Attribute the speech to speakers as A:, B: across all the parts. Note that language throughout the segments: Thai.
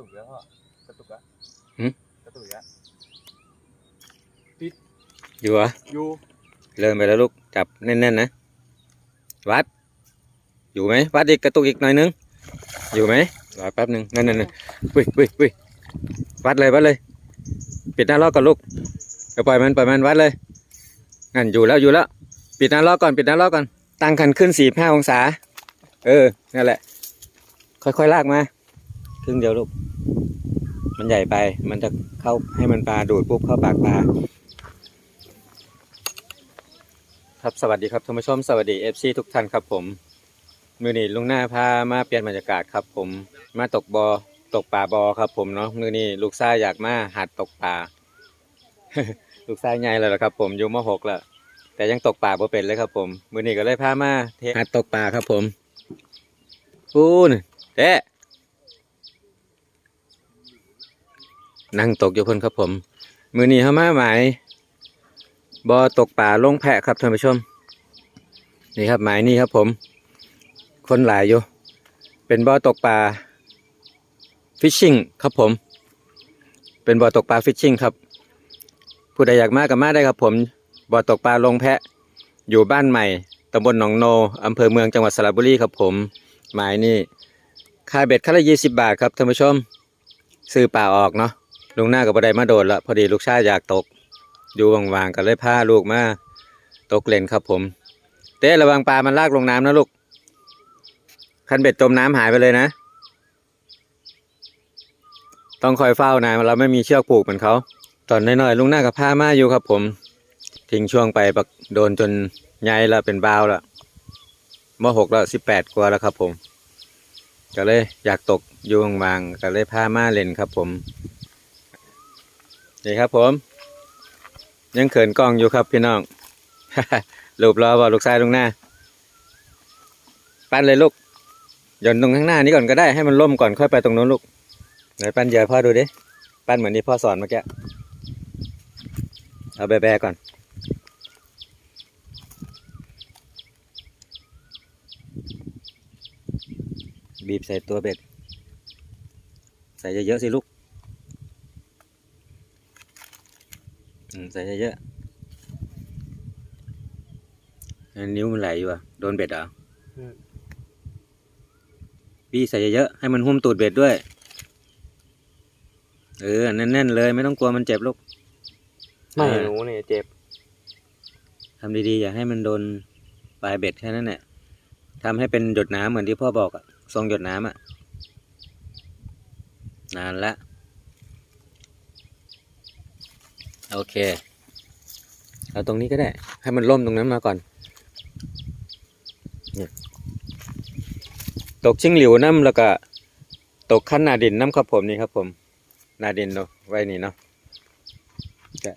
A: ตุกแล้วพ่อกระตุกแล้ว
B: หืม
A: กระตุกแล้ว
B: อยู่เหรอ
A: อยู่
B: เริ่มไปแล้วลูกจับแน่นๆนะวัด อยู่ไหมวัดอีกกระตุกอีกหน่อยนึงอยู่ไหมรอแป๊บหนึ่งนั่นนั่นนั่นปุ้ยปุ้ยปุ้ยวัดเลยวัดเลย ปิดหน้าล็อกก่อนลูกเดี๋ยวปล่อยมันปล่อยมันวัดเลยงั้นอยู่แล้วอยู่แล้ว ปิดหน้าล็อกก่อนปิดหน้าล็อกก่อนตั้งคันขึ้นสี่ห้าองศา เออนั่นแหละ ค่อยๆลากมา ครึ่งเดียวลูก มันใหญ่ไป มันจะเข้าให้มันปลาดูดปุ๊บเข้าปากปลา ครับสวัสดีครับท่านผู้ชมสวัสดีเอฟซีทุกท่านครับผมมือนี้ลุงหน้าพามาเปลี่ยนบรรยากาศครับ ผมมาตกบอตกปลาบอครับ ผมเนาะมือนี้ลูกชายอยากมาหัดตกปลาลูกชายใหญ่แล้วล่ะครับ ผมอยู่มหกแล้วแต่ยังตกปลาบ่เป็นเลยครับผมมือนี้ก็เลยพามาเทหัดตกปลาครับผมปูนเตะ นั่งตกอยู่คนครับผม มือนี้เขามาหมายบอตกป่าลงแพะครับท่านผู้ชม นี่ครับหมายนี่ครับผม คนหลายอยู่ เป็นบอตกป่าฟิชชิงครับผม เป็นบอตกปลาฟิชชิงครับ ผู้ใดอยากมากับมาได้ครับผมบอตกปลาลงแพะ อยู่บ้านใหม่ตำบลหนองโนอำเภอเมืองจังหวัดสระบุรีครับผม หมายนี่ค่าเบ็ดค่าละยี่สิบบาทครับท่านผู้ชม ซื้อป่าออกเนาะ ลุงหน้ากับบัไดมาโดดละพอดีลูกชายอยากตก อยู่ว่างๆก็เลยพาลูกมาตกเล่นครับผม เต้ระวังปลามันลากลงน้ำนะลูก คันเบ็ดจมน้ำหายไปเลยนะ ต้องคอยเฝ้านะเราไม่มีเชือกผูกเหมือนเขา ตอนน้อยๆลุงหน้ากับพามาอยู่ครับผม ทิ้งช่วงไปบักโดนจนใหญ่ล้วเป็นบาวแล้วมหกแล้วสิบแปดกว่าแล้วครับผมก็เลยอยากตกอยู่ว่างๆก็เลยพามาเล่นครับผม นี่ครับผม ยังเขินกล้องอยู่ครับพี่น้องรูปรอบ่ลูกชายตรงหน้าปั้นเลยลูกหย่อนตรงข้างหน้านี้ก่อนก็ได้ให้มันล่มก่อนค่อยไปตรงโน้นลูกไหนปั้นเหยื่พ่อดูดิปั้นเหมือนที่พ่อสอนเมื่อกี้เอาแบะๆก่อนบีบใส่ตัวเบ็ด ใส่เยอะๆสิลูก อืม ใส่เยอะๆอันนิ้วมันไหลอยู่อะโดนเบ็ดเหรอพี่ใส่เยอะๆให้มันหุ้มตูดเบ็ดด้วย เออแน่นๆเลย ไม่ต้องกลัวมันเจ็บลูก
A: ไม่
B: เออ
A: หนูเนี่ยเจ็บ
B: ทำดีๆ อย่าให้มันโดนปลายเบ็ดแค่นั้นแหละทำให้เป็นหยดน้ำเหมือนที่พ่อบอกอะทรงหยดน้ำอะนานละ โอเค เอาตรงนี้ก็ได้ ให้มันล่มตรงนั้นมาก่อนเนี่ยตกชิงหลิวน้ำแล้วก็ ตกขั้นนาดินน้ำครับผมนี่ครับ ผมนาดินเนาะไว้นี่เนาะจะ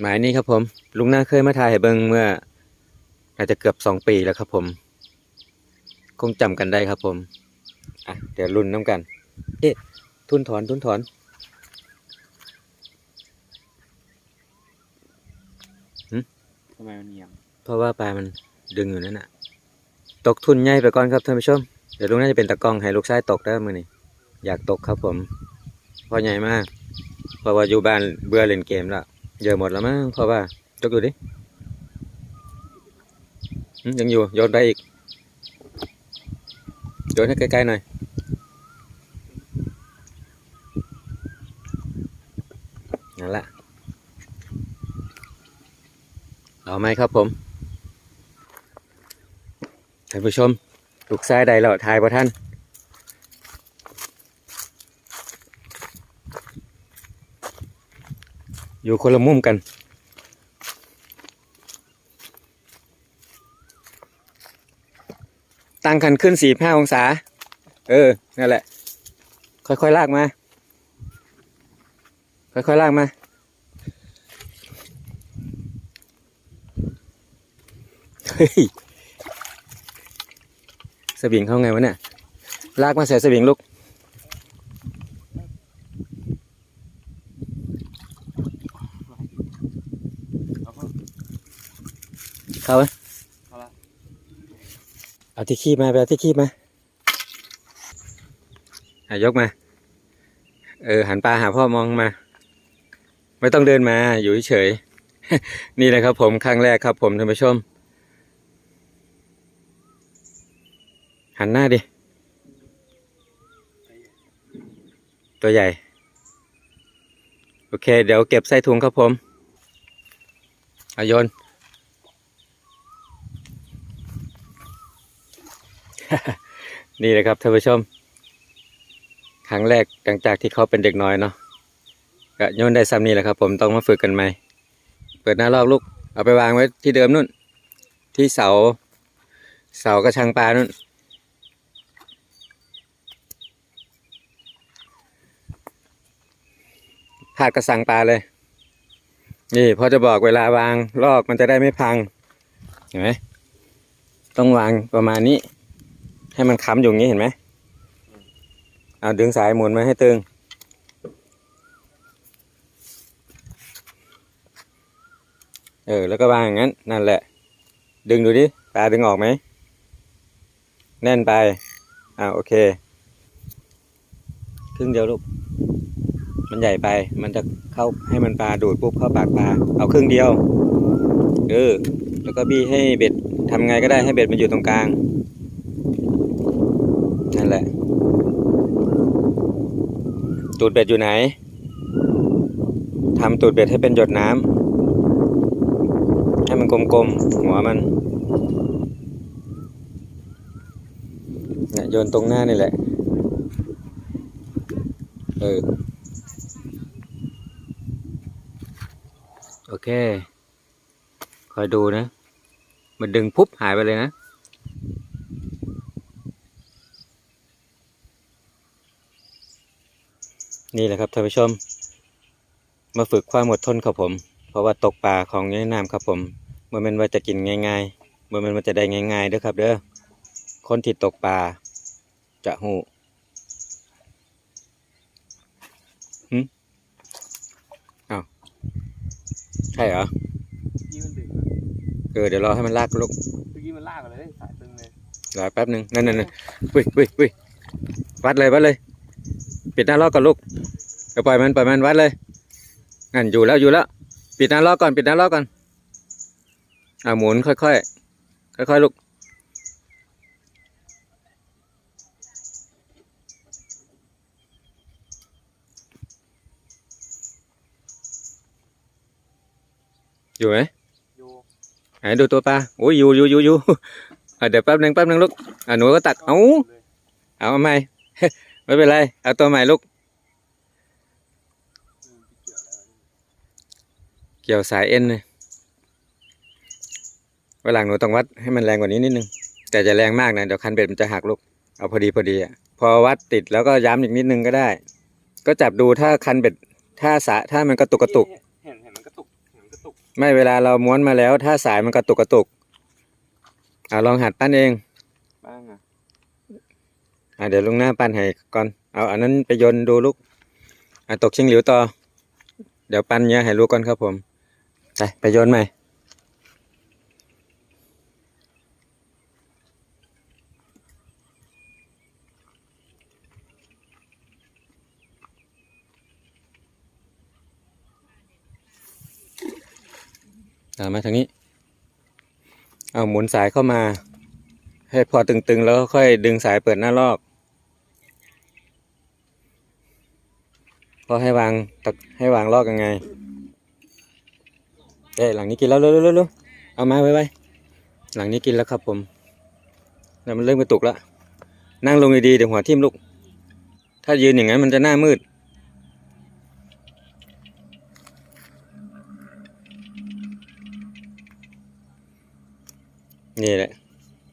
B: หมายนี้ครับผม ลุงน้าเคยมาถ่ายให้เบิ่งเมื่อน่าจะเกือบสองปีแล้วครับผม คงจำกันได้ครับผม อะ เดี๋ยวรุ่นน้ำกัน เอ๊ะทุนถอนทุนถอนำ
A: ไมมันเอียง
B: เพราะว่าปลามันดึงอยู่นั่นน่ะ ตกทุนใหญ่ไปก่อนครับท่านผู้ชม เดี๋ยวลุงน่าจะเป็นตะกล้องให้ลูกชายตกได้มือนี่อยากตกครับผมเพอใหญ่มากเพราะว่าอยู่บ้านเบื่อเล่นเกมแล้วเยอะหมดแล้วมั้งเพราะว่าจกอยู่ดิยังอยู่โยนไปอีกโยนให้ใกล้ๆหน่อยนั่นแหละ เอาไหมครับผมท่านผู้ชมลูกซ้ายใดแล้วทายพระท่านอยู่คนละมุมกัน ตั้งคันขึ้นสี่ห้าองศา เออ นั่นแหละ ค่อยๆลากมา ค่อยๆลากมา ฮ้ยสวิงเข้าไงวะเนี่ย ลากมาใส่สวิงลูก เข้าไหม
A: เอาละ
B: เอาที่คีบมาไปเอาที่คีบมาอะยกมา เออ หันปลาหาพ่อมองมา ไม่ต้องเดินมาอยู่เฉยๆนี่แหละครับผมครั้งแรกครับผมท่านผู้ชม หันหน้าดิ ตัวใหญ่ โอเค เดี๋ยวเก็บใส่ถุงครับผมอาโยนนี่เลยครับท่านผู้ชม ครั้งแรกหลังจากที่เขาเป็นเด็กน้อยเนาะก็โยนได้ซ้ำนี่แหละครับ ผมต้องมาฝึกกันใหม่ เปิดหน้าลอกลูก เอาไปวางไว้ที่เดิมนู่น ที่เสา เสากระชังปลานู่น พาดกระสังปลาเลย นี่พอจะบอกเวลาวางลอกมันจะได้ไม่พัง เห็นไหมต้องวางประมาณนี้ ให้มันค้ำอยู่งนี้เห็นไหมเอาดึงสายหมุนมาให้ตึง เออแล้วก็วางอย่างนั้น นั่นแหละ ดึงดูดิปลาดึงออกไหม แน่นไป อ่าโอเค ครึ่งเดียวลูก มันใหญ่ไป มันจะเข้าให้มันปลาดูดปุ๊บเข้าปากปลา เอาครึ่งเดียว เออ แล้วก็บี้ให้เบ็ดทำไงก็ได้ให้เบ็ดมันอยู่ตรงกลาง นั่นแหละ ตูดเบ็ดอยู่ไหนทำตูดเบ็ดให้เป็นหยดน้ำให้มันกลมๆ หัวมันเนี่ยโยนตรงหน้านี่แหละ เออ โอ เค คอยดูนะ มันดึงปุ๊บหายไปเลยนะ นี่แหละครับท่านผู้ชม มาฝึกความอดทนครับผม เพราะว่าตกปลาของในน้ำครับผมมื่อมันว่าจะกินง่ายๆมื่อมันว่าจะได้ง่ายๆเด้อครับ เด้อ คนที่ตกปลาจะหูอ้าวใช่เหรอ
A: ยี่มันดึง
B: เออเดี๋ยวรอให้มันลากลูก
A: เมื่อกี้มันลากกันเลยสายตึงเลย
B: รอแป๊บหนึ่งนั่นนั่นนั่นอุ้ยอุ้ยอุ้ยวัดเลยวัดเลย ปิดหน้าล็อกก่อนลูกเดี๋ยวปล่อยมันปล่อยมันวัดเลยงั้นอยู่แล้วอยู่แล้ว ปิดหน้าล็อกก่อนปิดหน้าล็อกก่อนอ่าหมุนค่อยค่อยค่อยค่อยๆลูก อยู่ไหม
A: โย
B: ไหนดูตัวปลาโอ้ยอยู่อยู่อยู่อยู่อะเดี๋ยวแป๊บหนึ่งแป๊บหนึ่งลูกอะหนูก็ตักเอา
A: เลย
B: เอาใหม่ไม่เป็นไรเอาตัวใหม่ลูก
A: อืมเกี่ยวแล้ว
B: เกี่ยวสายเอ็นเลยวันหลังหนูต้องวัดให้มันแรงกว่านี้นิดนึงแต่จะแรงมากนะเดี๋ยวคันเบ็ดมันจะหักลูกเอาพอดีพอดีอะพอวัดติดแล้วก็ย้ำอีกนิดนึงก็ได้ ก็จับดูถ้าคันเบ็ดถ้าสายถ้ามันกระตุกกระตุก
A: เห็นเห็นมันก
B: ไม่เวลาเราม้วนมาแล้ว ถ้าสายมันกระตุกกระตุกอ่าลองหัดปั้นเอง
A: บ้างอะ
B: อ่าเดี๋ยวลุงหน้าปั้นให้ก่อนเอาอันนั้นไปโยนดูลูกอ่าตกชิงหลิวต่อ เดี๋ยวปั้นเนี้ยให้ลูกก่อนครับผมไปไปโยนใหม่ ตามมาทางนี้ เอาหมุนสายเข้ามา ให้พอตึงๆ แล้วค่อยดึงสายเปิดหน้าลอกพอให้วางตักให้วางลอกยังไงเอ้ยหลังนี้กินแล้วเร็วๆๆๆเอามาไว้ไว้หลังนี้กินแล้วครับผมแล้วมันเริ่มกระตุกแล้วนั่งลงดีๆเดี๋ยวหัวทิ่มลูก ถ้ายืนอย่างนั้นมันจะหน้ามืด นี่แหละ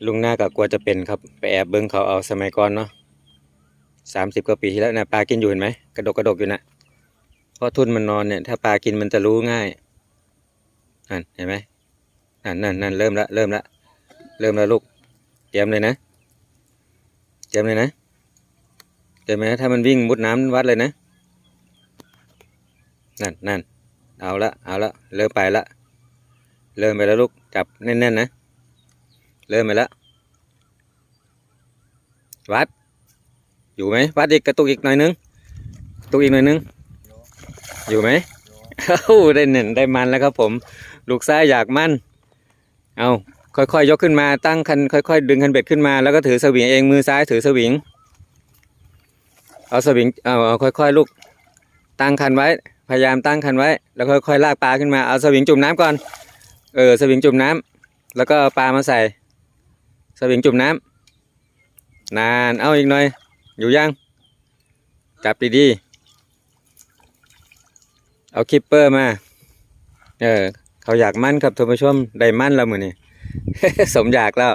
B: ลุงหน้ากับกลัวจะเป็นครับ ไปแอบเบิ้งเขาเอาสมัยก่อนเนาะสามสิบกว่าปีที่แล้วนะปลากินอยู่เห็นไหมกระดกกระดกอยู่นะเพราะทุ่นมันนอนเนี่ย ถ้าปลากินมันจะรู้ง่ายนั่นเห็นไหมนั่นนั่นนั่นเริ่มละเริ่มละเริ่มแล้วลูกเตรียมเลยนะเตรียมเลยนะเตรียมเลยถ้ามันวิ่งมุดน้ำวัดเลยนะนั่นนั่นเอาละเอาละเริ่มไปละเริ่มไปแล้วลูกจับแน่นๆนะ เริ่มไปแล้ว วัด อยู่ไหมวัดอีกกระตุกอีกหน่อยนึงตุกอีกหน่อยนึง อยู่ไหมเอ้าได้เน่นได้มันแล้วครับผม ลูกซ้ายอยากมั่น เอาค่อยๆยกขึ้นมาตั้งคันค่อยๆ ดึงคันเบ็ดขึ้นมาแล้วก็ถือสวิงเองมือซ้ายถือสวิง เอาสวิงเอาเอาค่อยๆลูก ตั้งคันไว้ พยายามตั้งคันไว้ แล้วค่อยๆลากปลาขึ้นมาเอาสวิงจุ่มน้ำก่อน เออสวิงจุ่มน้ำแล้วก็ปลามาใส่ สวิงจุ่มน้ำนานเอาอีกหน่อย อยู่ยัง จับดีๆ เอาคิปเปอร์มา เออ เขาอยากมั่นครับท่านผู้ชมได้มั่นแล้วมือนี่สมอยากแล้ว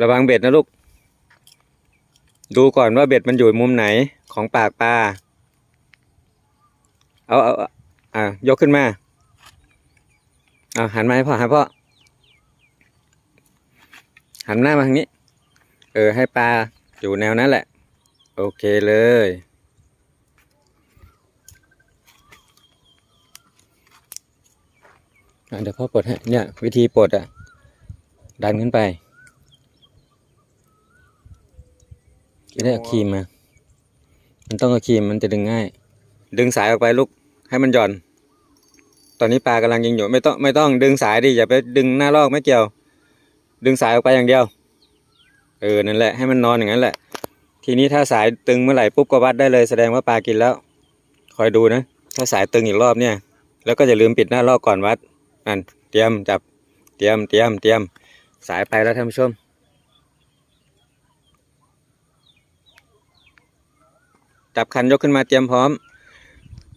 B: ระวังเบ็ดนะลูก ดูก่อนว่าเบ็ดมันอยู่มุมไหนของปากปลาเอาเอาอะยกขึ้นมา เอาหันมาให้พ่อหาพ่อ หันหน้ามาทางนี้ เออ ให้ปลาอยู่แนวนั้นแหละ โอเคเลยอะเดี๋ยวพ่อปลดให้เนี่ย วิธีปลดอะ ดันขึ้นไปไม่ได้เอาครีมมา มันต้องเอาครีมมันจะดึงง่าย ดึงสายออกไปลูก ให้มันหย่อน ตอนนี้ปลากำลังยิงอยู่ ไม่ต้องไม่ต้องดึงสายดิ อย่าไปดึงหน้าลอกไม่เกี่ยว ดึงสายออกไปอย่างเดียว เออ นั่นแหละ ให้มันนอนอย่างนั้นแหละ ทีนี้ถ้าสายตึงเมื่อไหร่ปุ๊บก็วัดได้เลยแสดงว่าปลากินแล้ว คอยดูนะ ถ้าสายตึงอีกรอบเนี่ย แล้วก็อย่าลืมปิดหน้าลอกก่อนวัด นั่น เตรียมจับ เตรียม เตรียม เตรียม สายไปแล้วท่านผู้ชม จับคันยกขึ้นมาเตรียมพร้อม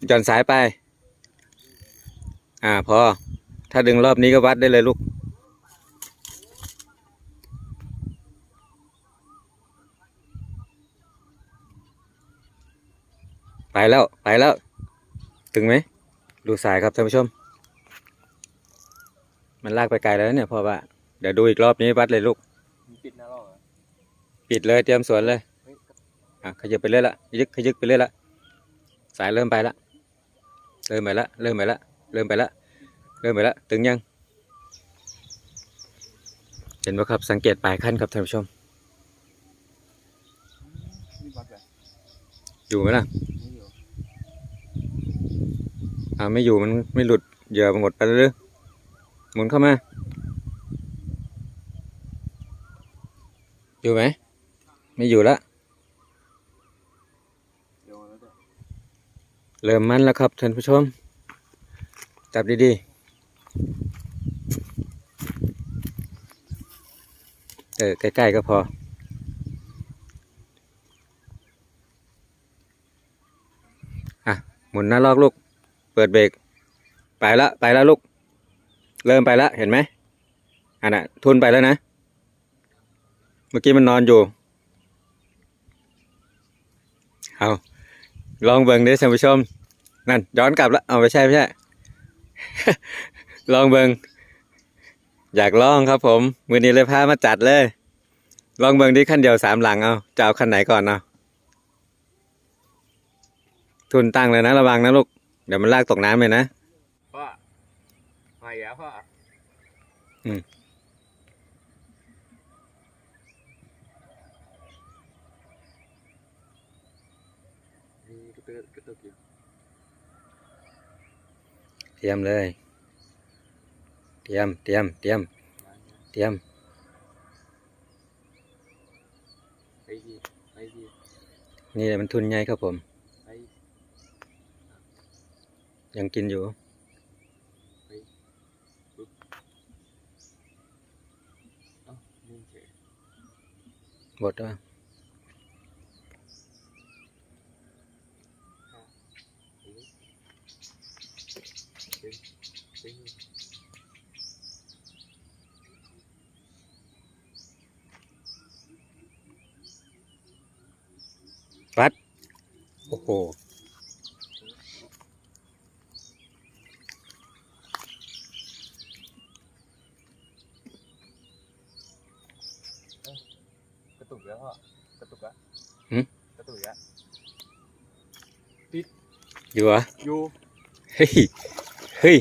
B: หย่อนสายไป อ่า พอ ถ้าดึงรอบนี้ก็วัดได้เลยลูก ไปแล้วไปแล้ว ถึงไหม ดูสายครับท่านผู้ชม มันลากไปไกลแล้วเนี่ยพ่อว่าเดี๋ยวดูอีกรอบนี้วัดเลยลูก
A: มันปิดหน้าลอกเหรอ
B: ปิดเลยเตรียมสวนเลย
A: เฮ้ย
B: อะขยับไปเรื่อยละยึกขยึกไปเรื่อยละสายเริ่มไปละเริ่มไปละเริ่มไปละเริ่มไปละเริ่มไปละตึงยัง เห็นไหมครับสังเกตปลายขั้นครับท่านผู้ชม
A: นี่บักเลย
B: อยู่ไหมล่ะ
A: ไม่ อ่า
B: ไม่อยู่มันไม่หลุดเหยื่อมันหมดไปเลยหมุนเข้ามา อยู่ไหม ไม่อยู่ละเริ่มมันแล้วครับท่านผู้ชม จับดีๆ เออ ใกล้ ๆ ก็พออะหมุนหน้าลอกลูก เปิดเบรกไปละไปแล้วลูก เริ่มไปละเห็นไหมอันน่ะทุนไปแล้วนะ เมื่อกี้มันนอนอยู่เอาลองเบิ่งดิท่านผู้ชม นั่นย้อนกลับแล้วเอาไม่ใช่ไม่ใช่ ลองเบิงอยากลองครับผมมือนี้เลยพามาจัดเลย ลองเบิงดิขั้นเดียวสามหลังเอาจะเอาคันไหนก่อนเอาะทุนตั้งเลยนะระวังนะลูก ดี๋ยวมันลากตกน้ำเลยนะ
A: พ่อมาอีกแล้วพ่ออ
B: ม
A: นี่กระตุกกระตุกอยู่
B: เตรียมเลย เตรียม เตรียม เตรียม
A: มาเนี่ย
B: เตรียม
A: ไปทีไปที
B: นี่แหละมันทุนใหญ่ครับผม
A: ไป
B: ยังกินอยู่
A: เอ้านิ่งเฉย
B: หมดแล้ว
A: ดึงดึง
B: โอ้โห
A: อ
B: ยู่เหรอ
A: อยู่
B: เฮ้ยเฮ้ย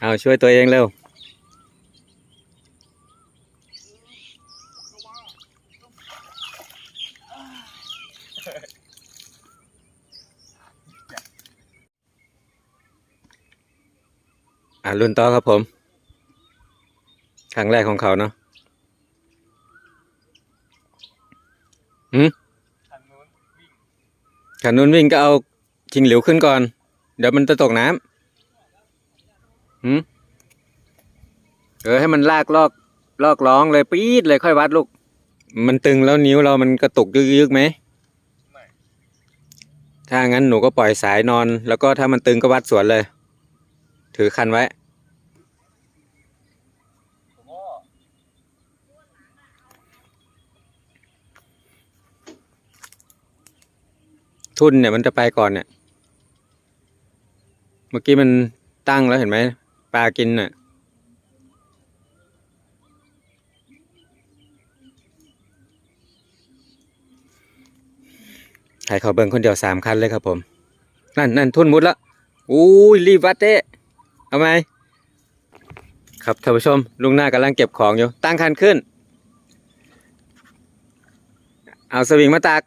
B: เอาช่วยตัวเองเร็วอ่ารุ่นต่อครับผม ครั้งแรกของเขาเนาะ
A: คันนู้นวิ่ง
B: ขันนู้นวิ่งก็เอาชิงเหลวขึ้นก่อน เดี๋ยวมันจะตกน้ำหืมเออให้มันลากลอกลอกร้องเลยปี๊ดเลยค่อยวัดลูก มันตึงแล้วนิ้วเรามันกระตุกยึกๆไหมถ้างั้นหนูก็ปล่อยสายนอน แล้วก็ถ้ามันตึงก็วัดสวนเลย ถือคันไว้
A: ผมก็
B: ทุ่นเนี่ยมันจะไปก่อนเนี่ย เมื่อกี้มันตั้งแล้วเห็นไหมปลากินน่ะให้เขาเบิ่งคนเดียวสามคันเลยครับผม นั่นนั่นทุ่นมุดแล้วอู้ยรีบวัดเต้เอาไหมครับท่านผู้ชมลุงหน้ากำลังเก็บของอยู่ตั้งคันขึ้น เอาสวิงมาตัก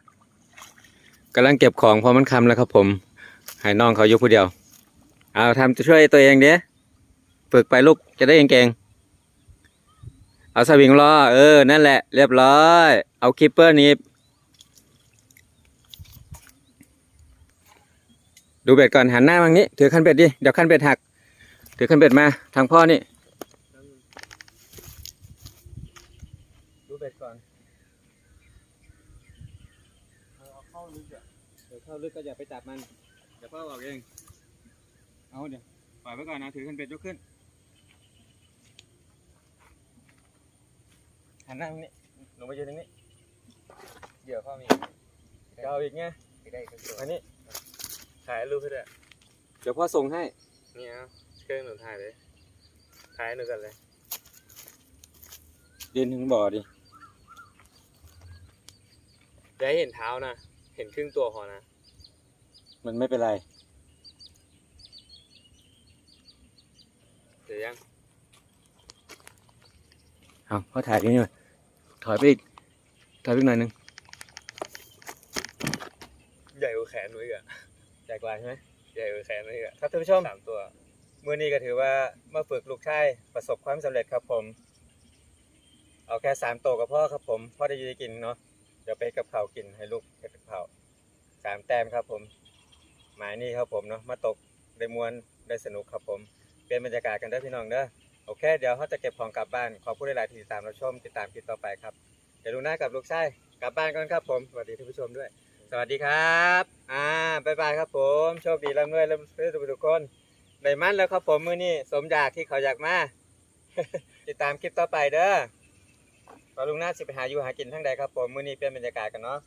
B: กำลังเก็บของพอมันคำแล้วครับผมให้น้องเขายู่ผู้เดียว เอาทำจะช่วยตัวเองเด้ฝึกไปลูกจะได้เก่งๆเอาสวิงล้อเออ นั่นแหละ เรียบร้อย เอาคิปเปอร์นีบดูเบ็ดก่อนหันหน้ามาทางนี้ ถือคันเบ็ดดิ เดี๋ยวคันเบ็ดหัก ถือคันเบ็ดมา ทางพ่อนี่ ดูเบ็ดก่อน
A: เอาเข้าลึกอะ
B: เข้าลึกก็อย่าไปจับมันเดี๋ยวพ่อบอกเอง เอาเดี๋ยวปล่อยไว้ก่อนนะถือคันเบ็ดยกขึ้นหันหน้าตรงนี้ลงไปยืนตรงนี้
A: เดี๋ยวพ่อมี
B: จะเอาอีกไง
A: ไม่ได้ทั้งตัว
B: อันนี้
A: ถ่ายรูปให้ด้วย
B: เดี๋ยวพ่อส่งให้
A: นี่เอาเครื่องหนูถ่ายเลยถ่ายหนูกันเลย
B: ยืนถึงบ่อดิ
A: อย่าให้เห็นเท้านะ เห็นครึ่งตัวพอนะ
B: มันไม่เป็นไร
A: เดี๋ยวยัง
B: เอาพ่อถ่ายนี่หน่อยถอยไปอีก ถอยไปอีกหน่อยหนึง
A: ใหญ่กว่าแขนหนูอีกอะ
B: ใหญ่กว่าใช่ไหม
A: ใหญ่กว่าแขนหนูอีกอะ
B: ครับท่านผู้ชม
A: สามตัว
B: มื่อนี้ก็ถือว่ามาฝึกลูกชายประสบความสำเร็จครับผม เอาแค่สามโตวกับพ่อครับผมพ่อได้อยืนกินเนาะเดี๋ยวไปกับเขาวกินให้ลูกเฮ็ดกับเขาวสามแต้มครับผม หมายนี้ครับผมเนาะมาตกได้มวนได้สนุกครับผมเปลี่ยนบรรยากาศกันเด้พี่น้องเด้อโอเค เดี๋ยวเขาจะเก็บของกลับบ้านขอบคุณหลายที่ติดตามเราชมติดตามคลิปต่อไปครับเดี๋ยวลุงหน้ากับลูกชายกลับบ้านกันครับผมสวัสดีท่านผู้ชมด้วย สวัสดีครับอ่าบ๊ายบายครับผมโชคดีร่ำรวยร่ำรวยทุกคนได้มั่นแล้วครับผมมือนี้สมอยากที่เขาอยากมาติดตามคลิปต่อไปเด้อพอลุงหน่าสิไปหาอยู่หากินทั้งใดครับผมมือนี้เปลี่ยนบรรยากาศกันเนาะ